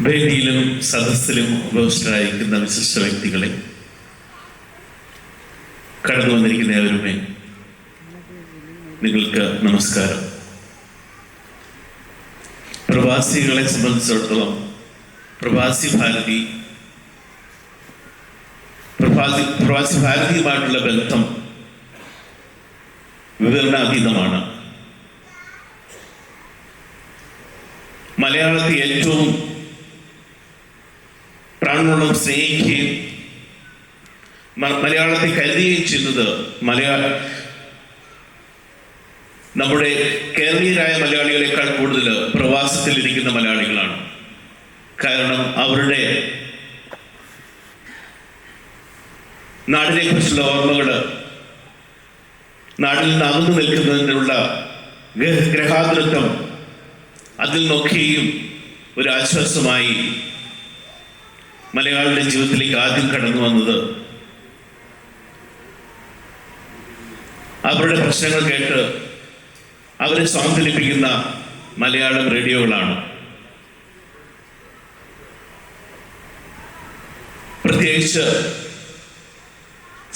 വേദിയിലും സദസ്സിലും ഉപവിഷ്ടരായിരിക്കുന്ന വിശിഷ്ട വ്യക്തികളെ കടന്നു വന്നിരിക്കുന്ന ഏവരുമേ നിങ്ങൾക്ക് നമസ്കാരം. പ്രവാസികളെ സംബന്ധിച്ചിടത്തോളം പ്രവാസി ഭാരതി പ്രവാസി പ്രവാസി ഭാരതിയുമായിട്ടുള്ള ബന്ധം വിവരണാതീതമാണ്. മലയാളത്തിൽ ഏറ്റവും സ്നേഹിക്കുകയും മലയാളത്തെ കരുതുകയും ചെയ്യുന്നത് മലയാള നമ്മുടെ കേരളീയരായ മലയാളികളെക്കാൾ കൂടുതൽ പ്രവാസത്തിലിരിക്കുന്ന മലയാളികളാണ്. കാരണം അവരുടെ നാടിനെ കുറിച്ചുള്ള ഓർമ്മകൾ നാട്ടിൽ നിന്ന് അകന്നു നിൽക്കുന്നതിനുള്ള ഗ്രഹാതൃത്വം അതിൽ നോക്കിയും ഒരു ആശ്വാസമായി മലയാളിയുടെ ജീവിതത്തിലേക്ക് ആദ്യം കടന്നു വന്നത് അവരുടെ പ്രശ്നങ്ങൾ കേട്ട് അവരെ സ്വാന്തനിപ്പിക്കുന്ന മലയാളം റേഡിയോകളാണ്. പ്രത്യേകിച്ച്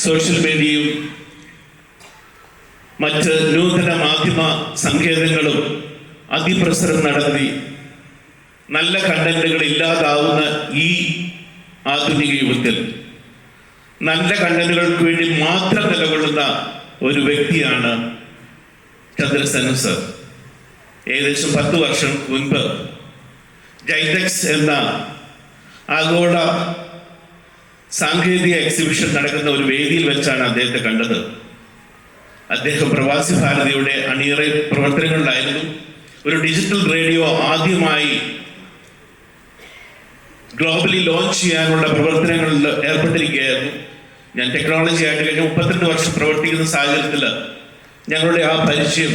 സോഷ്യൽ മീഡിയയും മറ്റ് നൂതന മാധ്യമ സങ്കേതങ്ങളും അതിപ്രസരം നടത്തി നല്ല കണ്ടന്റുകൾ ഇല്ലാതാവുന്ന ഈ ആധുനിക യുഗത്തിൽ നല്ല കണ്ടന്റുകൾക്ക് വേണ്ടി മാത്രം നിലകൊള്ളുന്ന ഒരു വ്യക്തിയാണ് ചന്ദ്രസെൻ സർ. ഏകദേശം പത്ത് വർഷം മുൻപ് ജൈതക്സ് എന്ന ആഗോള സാങ്കേതിക എക്സിബിഷൻ നടക്കുന്ന ഒരു വേദിയിൽ വെച്ചാണ് അദ്ദേഹത്തെ കണ്ടത്. അദ്ദേഹം പ്രവാസി ഭാരതിയുടെ അണിയറ പ്രവർത്തനങ്ങളിലായിരുന്നു. ഒരു ഡിജിറ്റൽ റേഡിയോ ആദ്യമായി ഗ്ലോബലി ലോഞ്ച് ചെയ്യാനുള്ള പ്രവർത്തനങ്ങളിൽ ഏർപ്പെട്ടിരിക്കുകയായിരുന്നു. ഞാൻ ടെക്നോളജി ആയിട്ട് കഴിഞ്ഞ മുപ്പത്തിരണ്ട് വർഷം പ്രവർത്തിക്കുന്ന സാഹചര്യത്തിൽ ഞങ്ങളുടെ ആ പരിചയം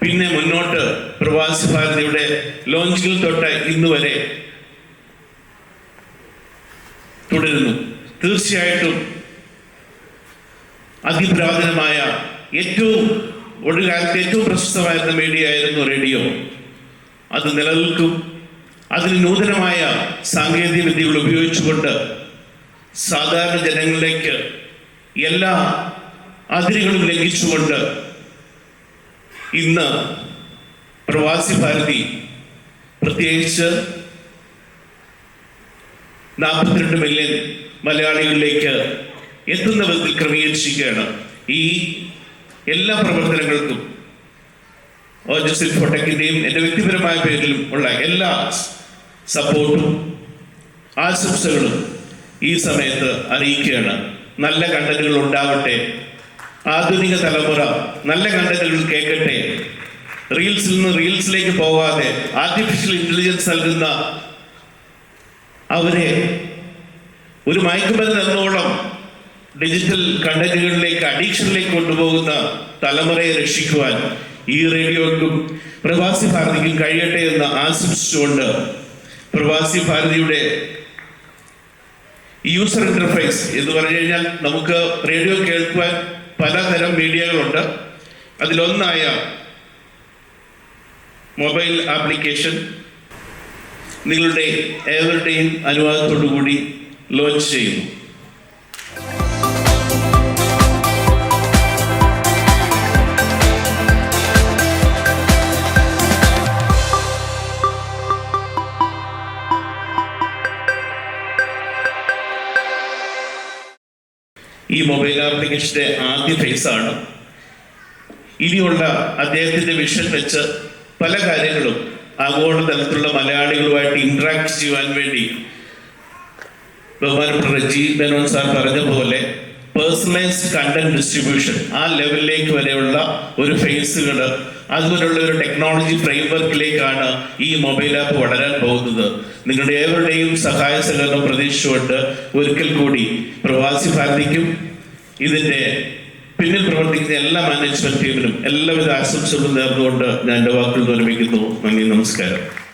പിന്നെ മുന്നോട്ട് പ്രവാസി ഭാരതിയുടെ ലോഞ്ചിൽ തൊട്ട് ഇന്ന് വരെ തുടരുന്നു. തീർച്ചയായിട്ടും അതിപുരാതനമായ ഏറ്റവും ഒടുകാലത്ത് ഏറ്റവും പ്രശസ്തമായിരുന്ന മീഡിയ ആയിരുന്നു റേഡിയോ. അത് നിലനിൽക്കും. അതിന് നൂതനമായ സാങ്കേതിക വിദ്യകൾ ഉപയോഗിച്ചുകൊണ്ട് സാധാരണ ജനങ്ങളിലേക്ക് എല്ലാ അതിരുകളും ലംഘിച്ചുകൊണ്ട് ഇന്ന് പ്രവാസി ഭാരതി പ്രത്യേകിച്ച് നാൽപ്പത്തിരണ്ട് മില്യൺ മലയാളികളിലേക്ക് എത്തുന്ന വിധത്തിൽ ക്രമീകരിച്ചിരിക്കുകയാണ്. ഈ എല്ലാ പ്രവർത്തനങ്ങൾക്കും ഓജസ് ഇൻഫോടെക്കിന്റെയും എന്റെ വ്യക്തിപരമായ പേരിലും ഉള്ള എല്ലാ സപ്പോർട്ടും ആശംസകളും ഈ സമയത്ത് അറിയിക്കുകയാണ്. നല്ല കണ്ടന്റുകൾ ഉണ്ടാവട്ടെ. ആധുനിക തലമുറ നല്ല കണ്ടന്റുകൾ കേൾക്കട്ടെ. റീൽസിൽ നിന്ന് റീൽസിലേക്ക് പോകാതെ ആർട്ടിഫിഷ്യൽ ഇന്റലിജൻസ് നൽകുന്ന അവരെ ഒരു മയക്കുമരുന്ന് എന്നോളം ഡിജിറ്റൽ കണ്ടന്റുകളിലേക്ക് അഡീക്ഷനിലേക്ക് കൊണ്ടുപോകുന്ന തലമുറയെ രക്ഷിക്കുവാൻ ഈ റേഡിയോക്കും പ്രവാസി ഭാരതിക്കും കഴിയട്ടെ എന്ന് ആശംസിച്ചുകൊണ്ട് പ്രവാസി ഭാരതിയുടെ യൂസർ ഇന്റർഫേസ് എന്ന് പറഞ്ഞു കഴിഞ്ഞാൽ നമുക്ക് റേഡിയോ കേൾക്കുവാൻ പലതരം മീഡിയകളുണ്ട്. അതിലൊന്നായ മൊബൈൽ ആപ്ലിക്കേഷൻ നിങ്ങളുടെ ഏവരുടെയും അനുവാദത്തോടു കൂടി ലോഞ്ച് ചെയ്യുന്നു. ഈ മൊബൈൽ ആപ്ലിക്കേഷന്റെ ആദ്യ ഫേസാണ് ഇനിയുള്ള അദ്ദേഹത്തിന്റെ വിഷൻ വെച്ച് പല കാര്യങ്ങളും ആഗോള തലത്തിലുള്ള മലയാളികളുമായിട്ട് ഇന്ററാക്ട് ചെയ്യുവാൻ വേണ്ടി ബഹുമാനപ്പെട്ട റജി മേനോൻ സാർ പറഞ്ഞ പോലെ പേഴ്സണലൈസ്ഡ് കണ്ടന്റ് ഡിസ്ട്രിബ്യൂഷൻ ആ ലെവലിലേക്ക് വരെയുള്ള ഒരു ഫേസുകൾ അതുപോലുള്ള ഒരു ടെക്നോളജി ഫ്രെയിംവർക്കിലേക്കാണ് ഈ മൊബൈൽ ആപ്പ് വളരാൻ പോകുന്നത്. നിങ്ങളുടെ ഏവരുടെയും സഹായ സഹകരണം പ്രതീക്ഷിച്ചുകൊണ്ട് ഒരിക്കൽ കൂടി പ്രവാസി ഭാരതിക്കും ഇതിന്റെ പിന്നിൽ പ്രവർത്തിക്കുന്ന എല്ലാ മാനേജ്മെന്റ് ടീമിനും എല്ലാവിധ ആശംസകളും നേർന്നുകൊണ്ട് ഞാൻ എന്റെ വാക്കുകൾ നിർമ്മിക്കുന്നു നന്ദി നമസ്കാരം.